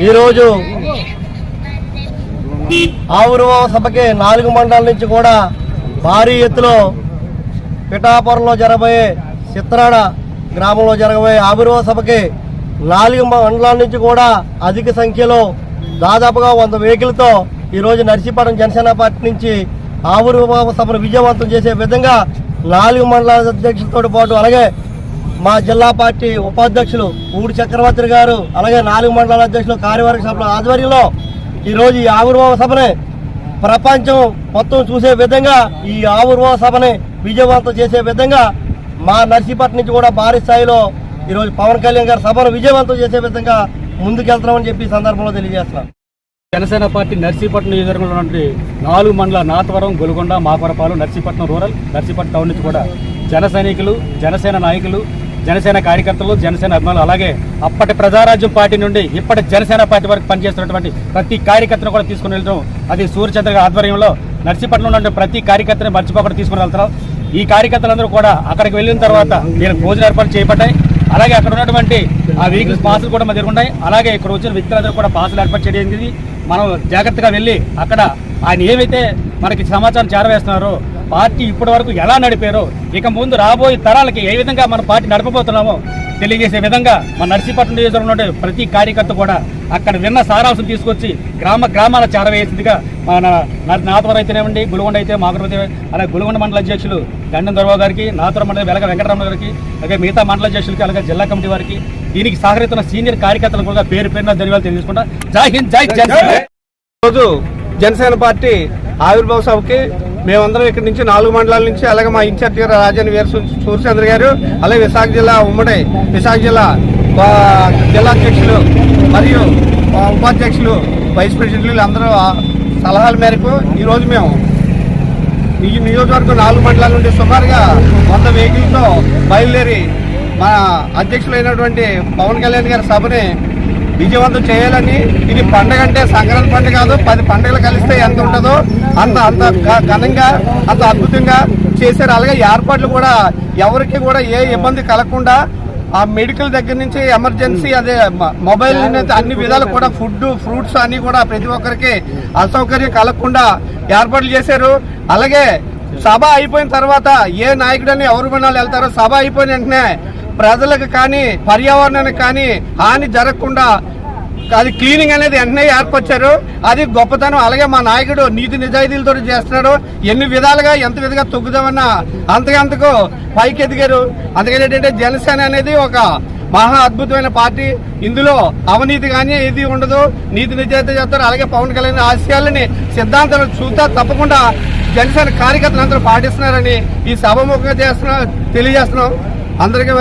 ఈరోజు ఆవురువ సభకి నాలుగు మండలాల నుంచి కూడా భారీ ఎత్తులో పిఠాపురంలో జరగబోయే చిత్రాడ గ్రామంలో జరగబోయే ఆవిర్వ సభకి నాలుగు మండలాల నుంచి కూడా అధిక సంఖ్యలో దాదాపుగా వంద వెహికల్తో ఈరోజు నర్సీపట్నం జనసేన పార్టీ నుంచి ఆవిర్భావ సభను విజయవంతం చేసే విధంగా నాలుగు మండలాల అధ్యక్షులతో పాటు అలాగే మా జిల్లా పార్టీ ఉపాధ్యక్షులు ఊడి చక్రవర్తి గారు అలాగే నాలుగు మండలాల అధ్యక్షులు కార్యవర్గ సభల ఆధ్వర్యంలో ఈరోజు ఈ ఆవిర్భావ సభని ప్రపంచం మొత్తం చూసే విధంగా ఈ ఆవిర్భావ సభని విజయవంతం చేసే విధంగా మా నర్సీపట్నం నుంచి కూడా భారీ స్థాయిలో ఈరోజు పవన్ కళ్యాణ్ గారి సభను విజయవంతం చేసే విధంగా ముందుకెళ్తామని చెప్పి సందర్భంలో తెలియజేస్తున్నాం. జనసేన పార్టీ నర్సీపట్నం నియోజకవర్గంలో ఉన్నటువంటి నాలుగు మండల నాతవరం గొలుగొండ మాకవరపాలు నర్సీపట్నం రూరల్ నర్సీపట్నం టౌన్ నుంచి కూడా జన సైనికులు జనసేన నాయకులు జనసేన కార్యకర్తలు జనసేన అభిమానులు అలాగే అప్పటి ప్రజారాజ్యం పార్టీ నుండి ఇప్పటి జనసేన పార్టీ వరకు పనిచేస్తున్నటువంటి ప్రతి కార్యకర్తను కూడా తీసుకుని వెళ్ళడం అది సూర్యచంద్ర ఆధ్వర్యంలో నర్సీపట్నంలో ఉన్న ప్రతి కార్యకర్తని మర్చిపోకుండా తీసుకుని వెళ్తారు. ఈ కార్యకర్తలందరూ కూడా అక్కడికి వెళ్ళిన తర్వాత నేను భోజన ఏర్పాటు చేయబడ్డాయి. అలాగే అక్కడ ఉన్నటువంటి ఆ వెహికల్స్ పాసులు కూడా మా దగ్గర ఉన్నాయి. అలాగే ఇక్కడ వచ్చిన వ్యక్తులందరూ కూడా పాసులు ఏర్పాటు చేయడం జరిగింది. మనం జాగ్రత్తగా వెళ్ళి అక్కడ ఆయన ఏమైతే మనకి సమాచారం చేరవేస్తున్నారో పార్టీ ఇప్పటి వరకు ఎలా నడిపారో ఇక ముందు రాబోయే తరాలకి ఏ విధంగా మన పార్టీ నడపబోతున్నామో తెలియజేసే విధంగా మన నర్సీపట్నం నియోజకవర్గంలో ప్రతి కార్యకర్త కూడా అక్కడ విన్న సారాంశం తీసుకొచ్చి గ్రామ గ్రామాల చేరవేసిందిగా మన నాతవరం అయితేనేమండి గులుగొండ అయితే మాకుడు అయితే అలాగే గులుగొండ మండల అధ్యక్షులు గండం దొరబాబు గారికి నాతవరం మండల వెలగ వెంకటరమణ గారికి అలాగే మిగతా మండల అధ్యక్షులకి అలాగే జిల్లా కమిటీ వారికి దీనికి సహకరిస్తున్న సీనియర్ కార్యకర్తలకు కూడా పేరు పేరున ధన్యవాదాలు తెలియజేసుకుంటా. జై హింద్ జై జనసేన రోజు జనసేన పార్టీ ఆవిర్భావ సభకి మేమందరం ఇక్కడి నుంచి నాలుగు మండలాల నుంచి అలాగే మా ఇన్ఛార్జ్ గారు రాజన్ వీర సూర్యచంద్ర గారు అలాగే విశాఖ జిల్లా ఉమ్మడి విశాఖ జిల్లా జిల్లా అధ్యక్షులు మరియు ఉపాధ్యక్షులు వైస్ ప్రెసిడెంట్లు అందరూ సలహాల మేరకు ఈరోజు మేము ఈ నియోజకవర్గం నాలుగు మండలాల నుండి సుమారుగా వంద వెహికల్తో బయలుదేరి మా అధ్యక్షులైనటువంటి పవన్ కళ్యాణ్ గారి సభని విజయవంతం చేయాలని ఇది పండగ అంటే సంక్రాంతి పండుగ కాదు పది పండుగలు కలిస్తే ఎంత ఉంటుందో అంత అంత ఘనంగా అంత అద్భుతంగా చేశారు. అలాగే ఏర్పాట్లు కూడా ఎవరికి కూడా ఏ ఇబ్బంది కలగకుండా ఆ మెడికల్ దగ్గర నుంచి ఎమర్జెన్సీ అదే మొబైల్ అన్ని విధాలు కూడా ఫుడ్ ఫ్రూట్స్ అన్ని కూడా ప్రతి ఒక్కరికి అసౌకర్యం కలగకుండా ఏర్పాట్లు చేశారు. అలాగే సభ అయిపోయిన తర్వాత ఏ నాయకుడని ఎవరు మనాలు వెళ్తారో సభ అయిపోయిన వెంటనే ప్రజలకు కానీ పర్యావరణానికి కానీ హాని జరగకుండా అది క్లీనింగ్ అనేది వెంటనే ఏర్పరిచారు. అది గొప్పతనం. అలాగే మా నాయకుడు నీతి నిజాయితీలతో చేస్తున్నాడు. ఎన్ని విధాలుగా ఎంత విధంగా తొక్కుదామన్నా అంతకంతకు పైకి ఎదిగారు. అందుకని ఏంటంటే జనసేన అనేది ఒక మహా అద్భుతమైన పార్టీ. ఇందులో అవినీతి కానీ ఏది ఉండదు. నీతి నిజాయితీ చేస్తారు. అలాగే పవన్ కళ్యాణ్ ఆశయాలని సిద్ధాంతాలు చూస్తా తప్పకుండా జనసేన కార్యకర్తలు అందరూ పాటిస్తున్నారని ఈ సభముఖంగా చేస్తున్నా తెలియజేస్తున్నాం. అందరికీ